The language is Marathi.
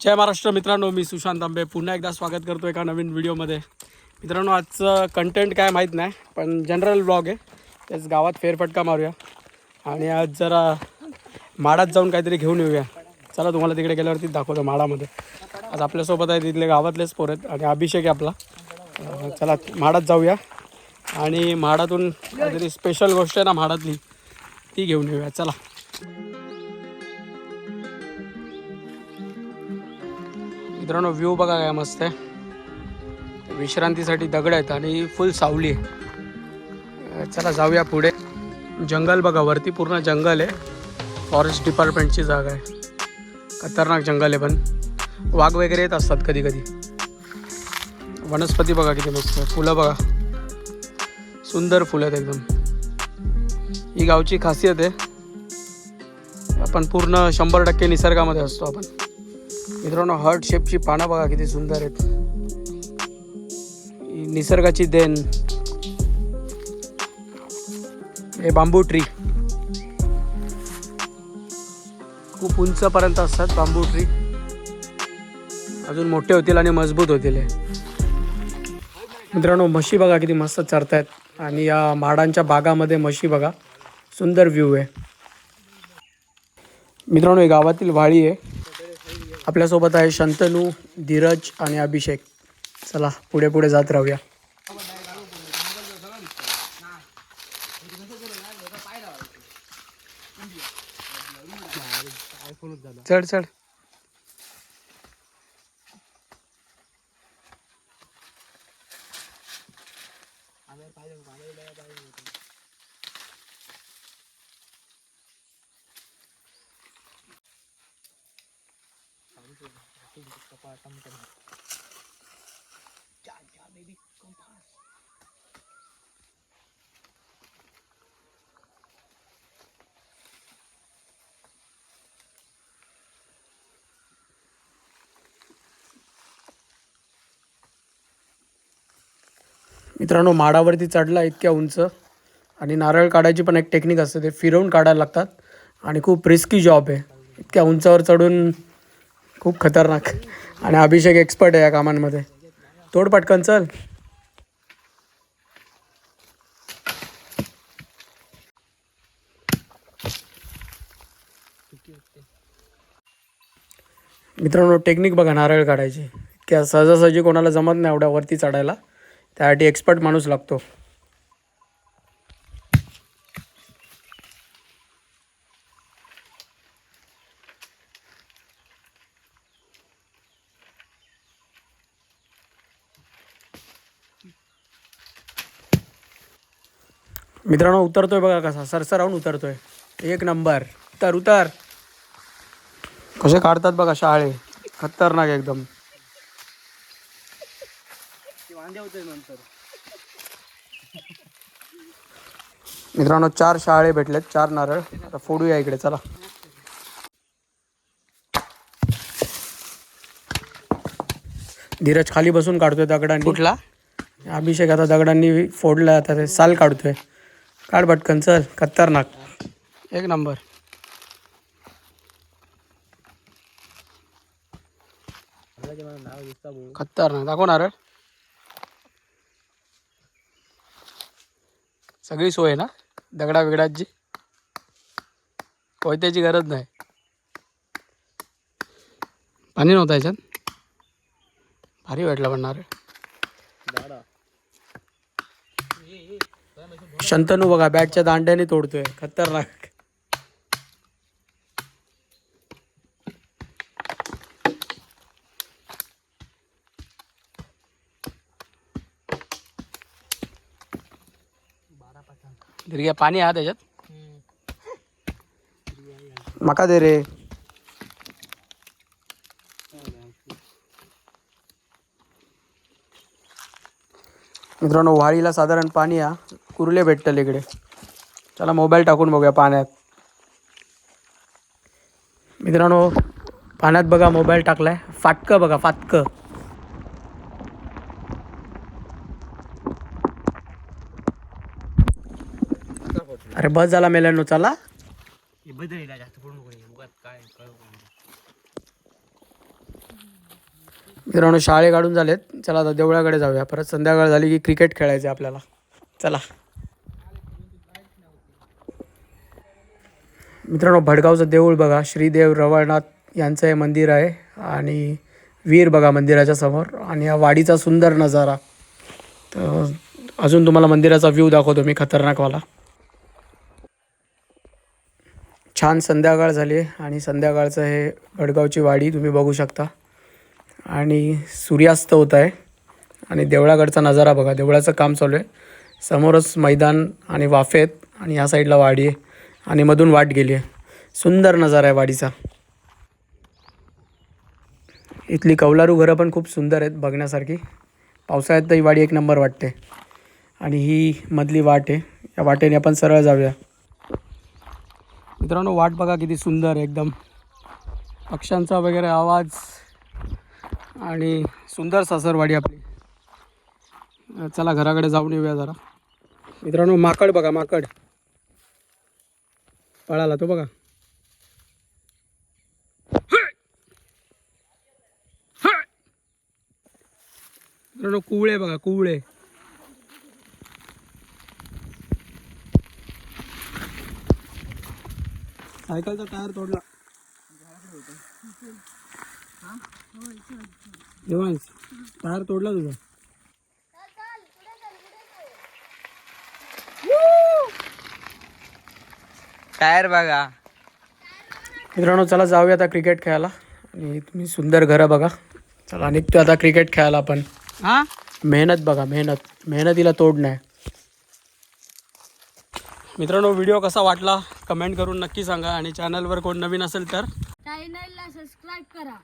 जय महाराष्ट्र मित्रांनो मी सुशांत आंबे. पुन्हा एकदा स्वागत करतो एका नवीन व्हिडिओमध्ये. मित्रांनो आजचं कंटेंट काय माहीत नाही पण जनरल ब्लॉग आहे. तेच गावात फेरफटका मारूया. आणि आज जरा माडात जाऊन काहीतरी घेऊन येऊया. चला तुम्हाला तिकडे गेल्यावरती दाखवतो माडामध्ये. आज आपल्यासोबत आहे तिथले गावातलेच पोर आहेत आणि अभिषेक आहे आपला. चला माडात जाऊया. आणि म्हाडातून काहीतरी स्पेशल गोष्ट आहे ना म्हाडातली ती घेऊन येऊया. चला. मित्रांनो व्ह्यू बघा काय मस्त आहे. विश्रांतीसाठी दगड आहेत आणि फुल सावली आहे. चला जाऊया पुढे. जंगल बघा वरती पूर्ण जंगल आहे. फॉरेस्ट डिपार्टमेंटची जागा आहे. खतरनाक जंगल आहे पण. वाघ वगैरे येत असतात कधी कधी. वनस्पती बघा किती मस्त आहे. फुलं बघा. सुंदर फुलं आहेत एकदम. ही गावची खासियत आहे. आपण पूर्ण शंभर टक्के निसर्गामध्ये असतो आपण. मित्रांनो हर्ट शेपची पानं बघा किती सुंदर आहेत. निसर्गाची देण. हे बांबू ट्री खूप उंचपर्यंत असतात बांबू ट्री अजून मोठे होतील आणि मजबूत होतील हे. मित्रांनो म्हशी बघा किती मस्त चरतायत. आणि या माडांच्या बागामध्ये म्हशी बघा. सुंदर व्ह्यू आहे. मित्रांनो ही गावातील वाडी आहे. आपल्यासोबत आहे शंतनू धीरज आणि अभिषेक. चला पुढे पुढे जात राहूया. चढ चढ. मित्रांनो माडावरती चढला इतक्या उंच. आणि नारळ काढायची पण एक टेक्निक असते ते फिरवून काढायला लागतात. आणि खूप रिस्की जॉब आहे. इतक्या उंचावर चढून खूप खतरनाक. आणि अभिषेक एक्सपर्ट आहे या कामांमध्ये. तोड पटकन चल. मित्रांनो टेक्निक बघा नारळ काढायची. इतक्या सहजासहजी कोणाला जमत नाही एवढ्या वरती चढायला. त्यासाठी एक्सपर्ट माणूस लागतो. मित्रांनो उतरतोय बघा कसा सरसरावून उतरतोय. एक नंबर. उतर उतर. कसे काढतात बघा शाळे. खतरनाक एकदम. मित्रांनो चार शाळे भेटलेत चार नारळ. आता फोडूया इकडे चला. धीरज खाली बसून काढतोय दगडांनी. कुठला? अभिषेक आता दगडांनी फोडला आता ते साल काढतोय. काढ भटकन चल. खतरनाक. एक नंबर. खतरनाक. दाखव नारळ सगळी सोय आहे ना? दगडा बिगडाची कोयत्याची गरज नाही. पाणी नव्हतं याच्यात. भारी वाटला पण नारळ शंतनू बघा बॅटच्या दांड्याने तोडतोय. खतरनाक. दीर्घ्या पाणी हा त्याच्यात? मका दे रे. मित्रांनो वाळीला साधारण पाणी हा कुर्ले भेटतले इकडे. चला मोबाईल टाकून बघूया पाण्यात. मित्रांनो पाण्यात बघा मोबाईल टाकलाय. फाटकं बघा फाटकं. अरे बस झाला मेल्यानो चला. मित्रांनो शाळे काढून झालेत. चला आता देवळाकडे जाऊया. परत संध्याकाळ झाली की क्रिकेट खेळायचं आपल्याला. चला. मित्रांनो भडगावचं देऊळ बघा. श्रीदेव रवळनाथ यांचं हे मंदिर आहे आणि वीर बघा मंदिराच्या समोर आणि या वाडीचा सुंदर नजारा. तर अजून तुम्हाला मंदिराचा व्ह्यू दाखवतो मी खतरनाकवाला. छान संध्याकाळ झाली आहे आणि संध्याकाळचं हे भडगावची वाडी तुम्ही बघू शकता. आणि सूर्यास्त होत आहे आणि देवळाकडचा नजारा बघा. देवळाचं काम चालू आहे. समोरच मैदान आणि वाफेत आणि ह्या साईडला वाडी आहे. आणि मधून वाट गेली आहे. सुंदर नजारा आहे वाडीचा. इथली कौलारू घरं पण खूप सुंदर आहेत बघण्यासारखी. पावसाळ्यात तर ही वाडी एक नंबर वाटते. आणि ही मधली वाट आहे. या वाटेने आपण सरळ जाऊया. मित्रांनो वाट बघा किती सुंदर आहे एकदम. पक्ष्यांचा वगैरे आवाज आणि सुंदर सासरवाडी आपली. चला घराकडे जाऊन येऊया जरा. मित्रांनो माकड बघा माकड. पळाला तो बघा. मित्रांनो कुवळे बघा कुवळे. सायकलचा टायर तोडला. देवांश टायर तोडला तुझा. टायर बघा. मित्रांनो चला जाऊया आता क्रिकेट खेळायला. आणि तुम्ही सुंदर घरं बघा. चला निघतो आता क्रिकेट खेळायला आपण. हा? मेहनत बघा मेहनत. मेहनतीला तोड नाही. मित्रांनो व्हिडिओ कसा वाटला? कमेंट करून नक्की सांगा. आणि चॅनलवर कोण नवीन असेल तर? चॅनलला सबस्क्राईब करा.